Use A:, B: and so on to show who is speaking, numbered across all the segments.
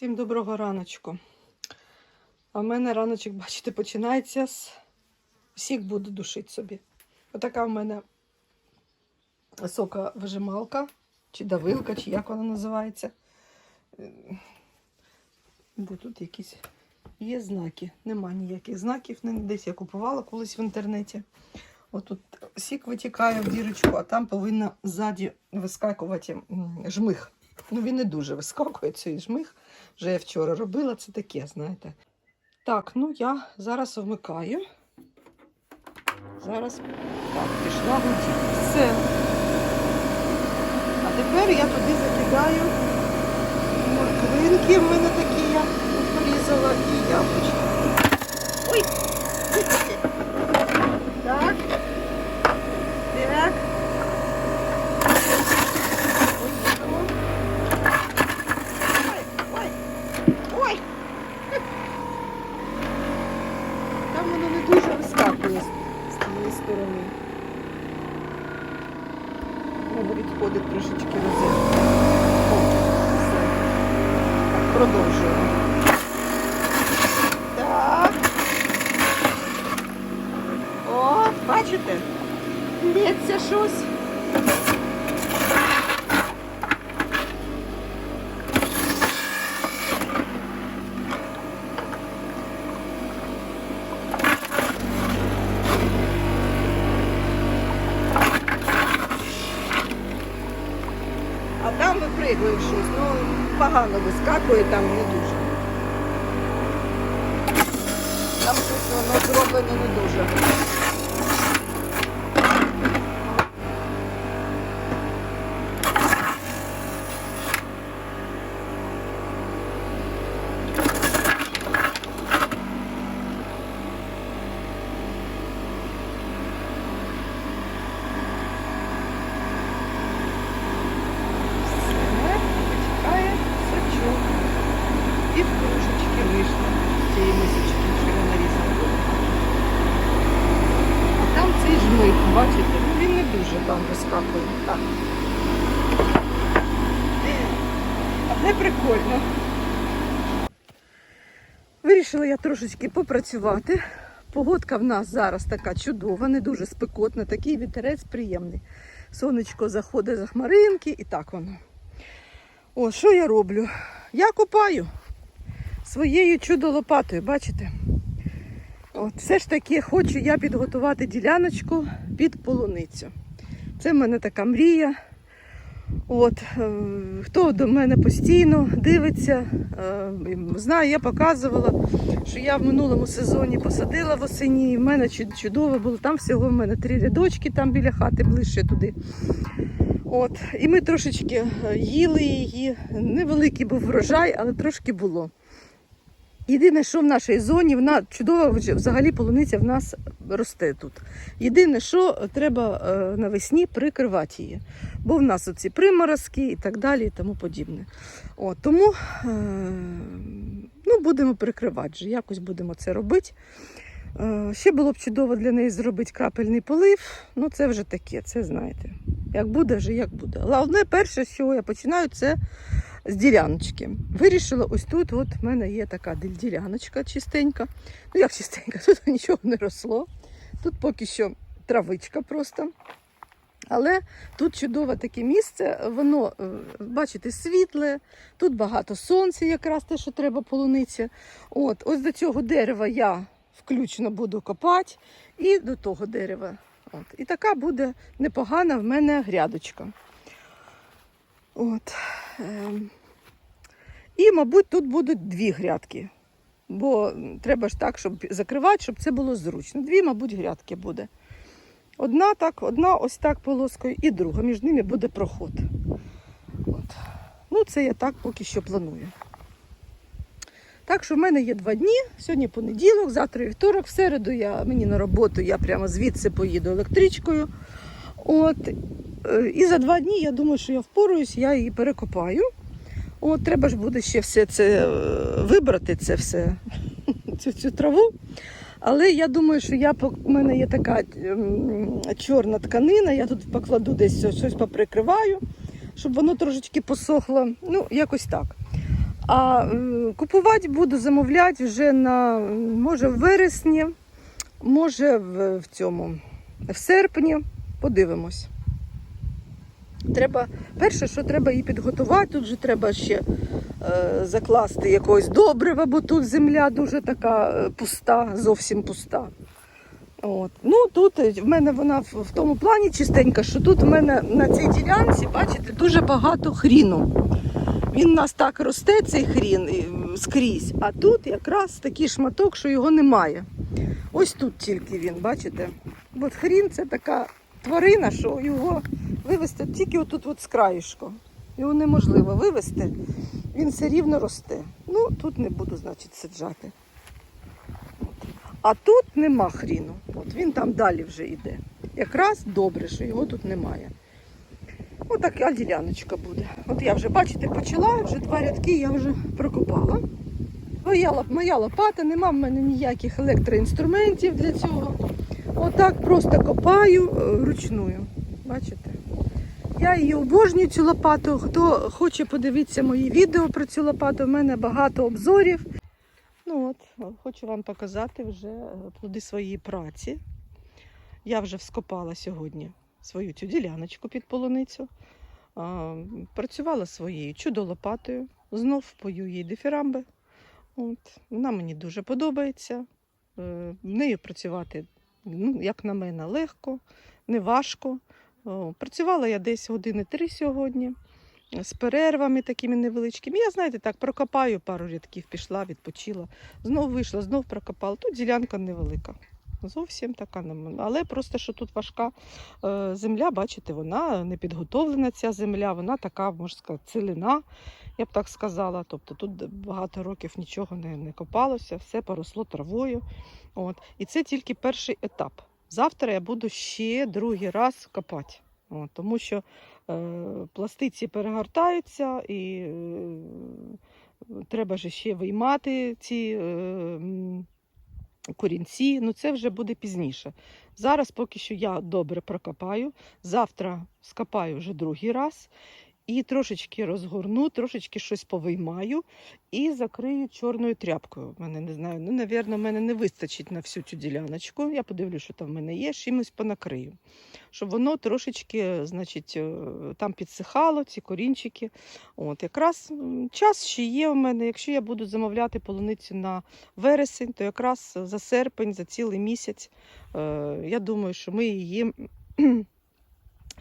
A: Всім доброго раночку. А в мене раночок, бачите, починається з всіх буду душити собі. Отака в мене соковижималка, чи давилка, чи як вона називається. Де тут якісь є знаки? Нема ніяких знаків. Десь я купувала колись в інтернеті. Отут сік витікає в дірочку, а там повинна ззаді вискакувати жмих. Ну, він не дуже вискакує цей жмих. Вже я вчора робила, це таке, знаєте. Так, ну я зараз вмикаю. Зараз так, пішла гудіти. Все. А тепер я туди закидаю морквинки. В мене такі я порізала і яблучко. Ой! Так. Так. Поїхало. Ой, ой, ой. Там воно не дуже вискакує з, з тієї сторони. Треба відходить трошечки розетка. О, все. Так, продовжуємо. Так. О, бачите? Лється щось. А там випригує щось, ну погано вискакує, там не дуже. Там щось воно зроблено не дуже. Все, витікає сачок. І в кружечки вийшло з цієї мисочки, що я нарізала. А там цей жмих, бачите, ну, він не дуже там вискакує. Так. Але прикольно. Вирішила я трошечки попрацювати. Погодка в нас зараз така чудова, не дуже спекотна, такий вітерець приємний. Сонечко заходить за хмаринки і так воно. О, що я роблю? Я копаю своєю чудо-лопатою, бачите? От, все ж таки хочу я підготувати діляночку під полуницю. Це в мене така мрія. От, е, хто до мене постійно дивиться, е, знає, я показувала, що я в минулому сезоні посадила в осені, і в мене чудово було. Там всього в мене три рядочки, там біля хати ближче туди. От, і ми трошечки е, їли її. Невеликий був врожай, але трошки було. Єдине, що в нашій зоні, вона чудова взагалі полуниця в нас росте тут. Єдине, що треба е, навесні прикривати її. Бо в нас оці приморозки і так далі, і тому подібне. От, тому е, ну, будемо прикривати, вже, якось будемо це робити. Е, ще було б чудово для неї зробити крапельний полив. Ну, це вже таке, це знаєте. Як буде, вже як буде. Одне перше, що я починаю, це з діляночки. Вирішила, ось тут от в мене є така діляночка чистенька. Ну як чистенька, тут нічого не росло. Тут поки що травичка просто. Але тут чудове таке місце, воно, е, бачите, світле, тут багато сонця, якраз те, що треба полуниця. От, ось до цього дерева я включно буду копати, і до того дерева. От. І така буде непогана в мене грядочка. От. Ем. І, мабуть, тут будуть дві грядки. Бо треба ж так, щоб закривати, щоб це було зручно. Дві, мабуть, грядки буде. Одна так, одна ось так полоскою, і друга. Між ними буде проход. От. Ну, це я так поки що планую. Так що в мене є два дні. Сьогодні понеділок, завтра вівторок, в середу я, мені на роботу, я прямо звідси поїду електричкою. От. Е, І за два дні я думаю, що я впораюсь, я її перекопаю. От, треба ж буде ще все це е, вибрати, це все, цю, цю траву. Але я думаю, що я у мене є така ем, чорна тканина, я тут покладу десь щось поприкриваю, щоб воно трошечки посохло. Ну, якось так. А е, купувати буду замовляти вже на може в вересні, може в, в цьому в серпні. Подивимось. Треба, перше, що треба її підготувати, тут же треба ще е, закласти якогось добрива, бо тут земля дуже така е, пуста, зовсім пуста. От. Ну тут е, в мене вона в тому плані чистенька, що тут в мене на цій ділянці, бачите, дуже багато хріну. Він у нас так росте, цей хрін скрізь, а тут якраз такий шматок, що його немає. Ось тут тільки він, бачите? От хрін це така тварина, що його вивезти тільки отут от з краєшку. Його неможливо вивезти, він все рівно росте. Ну, тут не буду, значить, саджати. А тут нема хріну. От він там далі вже йде. Якраз добре, що його тут немає. Отака діляночка буде. От я вже, бачите, почала, вже два рядки я вже прокопала. Моя, моя лопата, нема в мене ніяких електроінструментів для цього. Отак просто копаю е, вручную. Бачите? Я її обожнюю цю лопату. Хто хоче подивитися мої відео про цю лопату, в мене багато обзорів. Ну от, хочу вам показати вже е, плоди своєї праці. Я вже вскопала сьогодні свою цю діляночку під полуницю. Працювала своєю чудо-лопатою, знов пою їй дифірамби. От. Вона мені дуже подобається. Е, Нею працювати, ну, як на мене, легко, не важко. Працювала я десь години три сьогодні з перервами такими невеличкими. Я, знаєте, так прокопаю пару рядків, пішла, відпочила. Знов вийшла, знов прокопала. Тут ділянка невелика. Зовсім така, але просто що тут важка е, земля, бачите, вона не підготовлена ця земля, вона така, можна сказати, цілина, я б так сказала. Тобто тут багато років нічого не, не копалося, все поросло травою. От. І це тільки перший етап. Завтра я буду ще другий раз копати. От, тому що е, пластиці перегортаються і е, треба ж ще виймати ці е, корінці. Ну це вже буде пізніше. Зараз поки що я добре прокопаю. Завтра скопаю вже другий раз. І трошечки розгорну, трошечки щось повиймаю і закрию чорною тряпкою. Мене не знаю, ну, навірно, мене не вистачить на всю цю діляночку. Я подивлюся, що там в мене є, чимось понакрию. Щоб воно трошечки, значить, е, там підсихало, ці корінчики. От, якраз час ще є у мене. Якщо я буду замовляти полуницю на вересень, то якраз за серпень, за цілий місяць, е, я думаю, що ми її.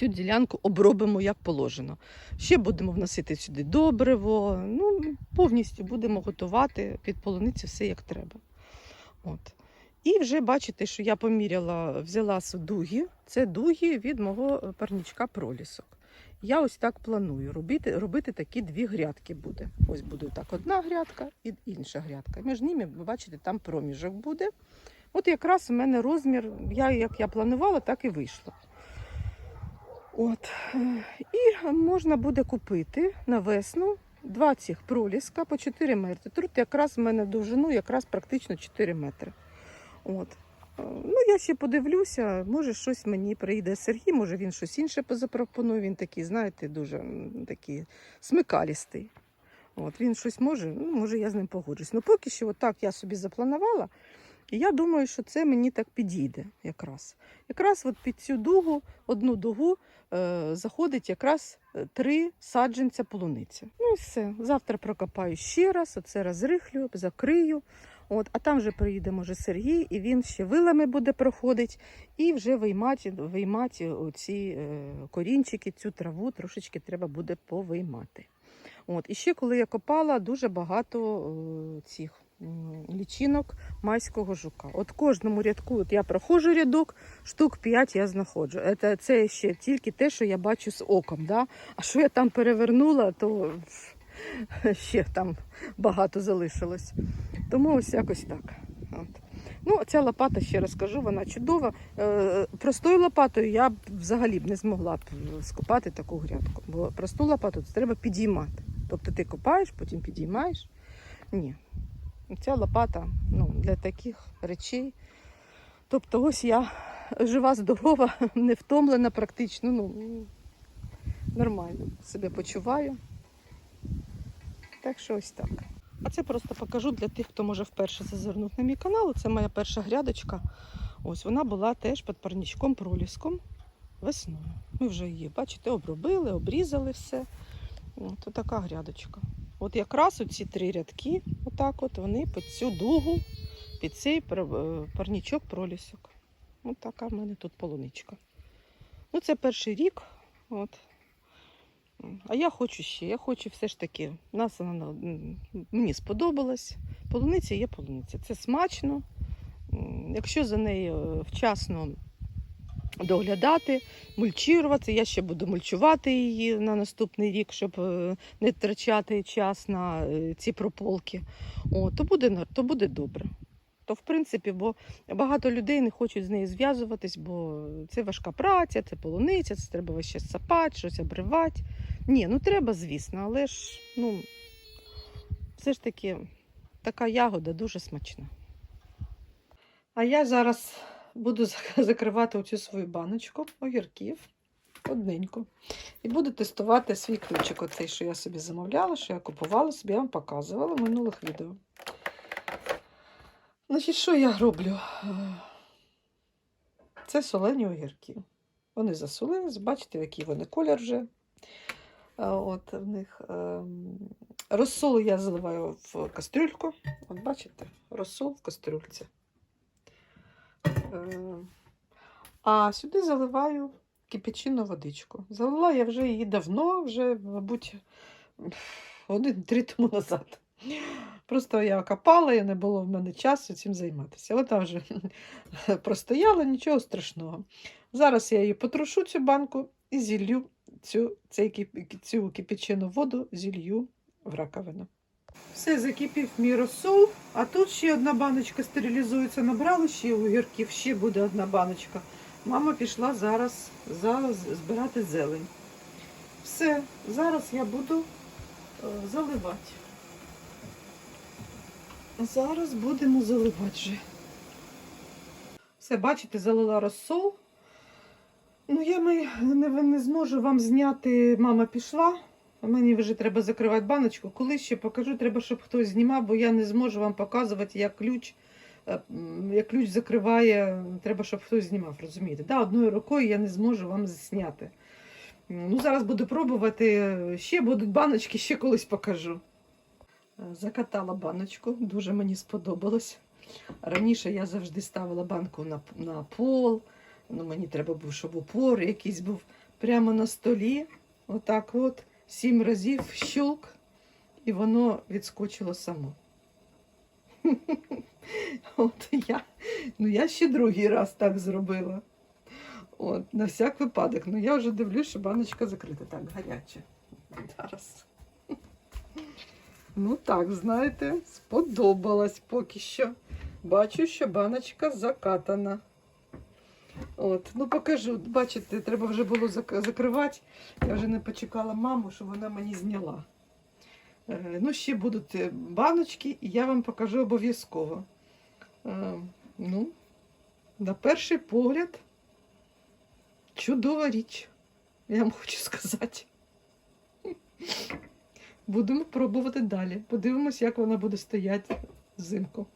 A: Цю ділянку обробимо як положено. Ще будемо вносити сюди добриво. Ну, повністю будемо готувати під полуницю все як треба. От. І вже бачите, що я поміряла, взяла дуги. Це дуги від мого е, парнічка пролісок. Я ось так планую робити, робити такі дві грядки буде. Ось буде так одна грядка і інша грядка. Між ними, ви бачите, там проміжок буде. От якраз у мене розмір, я, як я планувала, так і вийшло. От. І можна буде купити на весну два цих проліска по 4 метри. Тут якраз в мене довжину якраз практично 4 метри. От. Е, Ну, я ще подивлюся, може щось мені прийде Сергій, може він щось інше запропонує. Він такий, знаєте, дуже такий смикалістий. От, він щось може, ну, може, я з ним погоджусь. Ну, поки що, отак я собі запланувала. І я думаю, що це мені так підійде якраз. Якраз от під цю дугу, одну дугу, е, заходить якраз е, три саджанця полуниці. Ну і все. Завтра прокопаю ще раз, оце розрихлю, закрию. От, а там вже приїде, може, Сергій, і він ще вилами буде проходити, і вже виймати, виймати оці е, корінчики, цю траву трошечки треба буде повиймати. От, і ще коли я копала, дуже багато е, цих лічинок майського жука. От кожному рядку, от я проходжу рядок, штук 5 я знаходжу. Це, це ще тільки те, що я бачу з оком. Да? А що я там перевернула, то ще там багато залишилось. Тому ось якось так. От. Ну, ця лопата, ще раз кажу, вона чудова. Е, простою лопатою я б взагалі б не змогла б скопати таку грядку. Бо просту лопату треба підіймати. Тобто ти копаєш, потім підіймаєш. Ні. Ця лопата ну, для таких речей. Тобто, ось я жива, здорова, не втомлена практично. Ну, нормально себе почуваю. Так що ось так. А це просто покажу для тих, хто може вперше зазирнути на мій канал. Це моя перша грядочка. Ось вона була теж під парничком проліском весною. Ми вже її, бачите, обробили, обрізали все. От така грядочка. От якраз оці три рядки, отак от вони під цю дугу, під цей е, парнічок пролісок. Ось така в мене тут полуничка. Ну, це перший рік. От. А я хочу ще. Я хочу все ж таки. Нас вона мені сподобалась. Полуниця є полуниця. Це смачно. Якщо за нею е, вчасно доглядати, мульчувати, я ще буду мульчувати її на наступний рік, щоб е, не втрачати час на е, ці прополки. О, то, буде, то буде добре. То, в принципі, бо багато людей не хочуть з нею зв'язуватись, бо це важка праця, це полуниця, це треба весь час сапати, щось обривати. Ні, ну треба, звісно, але ж ну, все ж таки така ягода дуже смачна. А я зараз буду закривати оцю свою баночку огірків одненько. І буду тестувати свій ключик, оцей, що я собі замовляла, що я купувала собі, я вам показувала в минулих відео. Значить, що я роблю? Це солені огірки. Вони засолились, бачите, який вони колір вже. От в них ем, розсол я заливаю в кастрюльку. От бачите, розсол в кастрюльці. Е, А сюди заливаю кипячену водичку. Залила я вже її давно, вже, мабуть, один-три тому назад. Просто я копала і не було в мене часу цим займатися. Вона вже простояла, нічого страшного. Зараз я її потрушу цю банку і зілью цю, цю кипячену воду зілью в раковину. Все, закипів мій розсол, а тут ще одна баночка стерилізується. Набрали ще огірків, ще буде одна баночка. Мама пішла зараз, зараз збирати зелень. Все, зараз я буду е, заливати. Зараз будемо заливати вже. Все, бачите, залила розсол. Ну, я не, не зможу вам зняти. Мама пішла. Мені вже треба закривати баночку. Коли ще покажу, треба, щоб хтось знімав, бо я не зможу вам показувати, як ключ, е, як ключ закриває. Треба, щоб хтось знімав, розумієте? Да, одною рукою я не зможу вам зняти. Ну, зараз буду пробувати. Ще будуть баночки, ще колись покажу. Е, Закатала баночку, дуже мені сподобалось. Раніше я завжди ставила банку на, на пол. Ну, мені треба був, щоб упор якийсь був прямо на столі. Отак от, сім разів щелк, і воно відскочило само. От я, ну я ще другий раз так зробила. От, на всяк випадок. Ну я вже дивлюсь, що баночка закрита. Так, гаряче. Зараз. Ну так, знаєте, сподобалось поки що. Бачу, що баночка закатана. От, ну покажу. Бачите, треба вже було зак- закривати. Я вже не почекала маму, щоб вона мені зняла. Е, Ну, ще будуть е, баночки, і я вам покажу обов'язково. Е, Ну, на перший погляд, чудова річ, я вам хочу сказати. Будемо пробувати далі. Подивимось, як вона буде стояти взимку.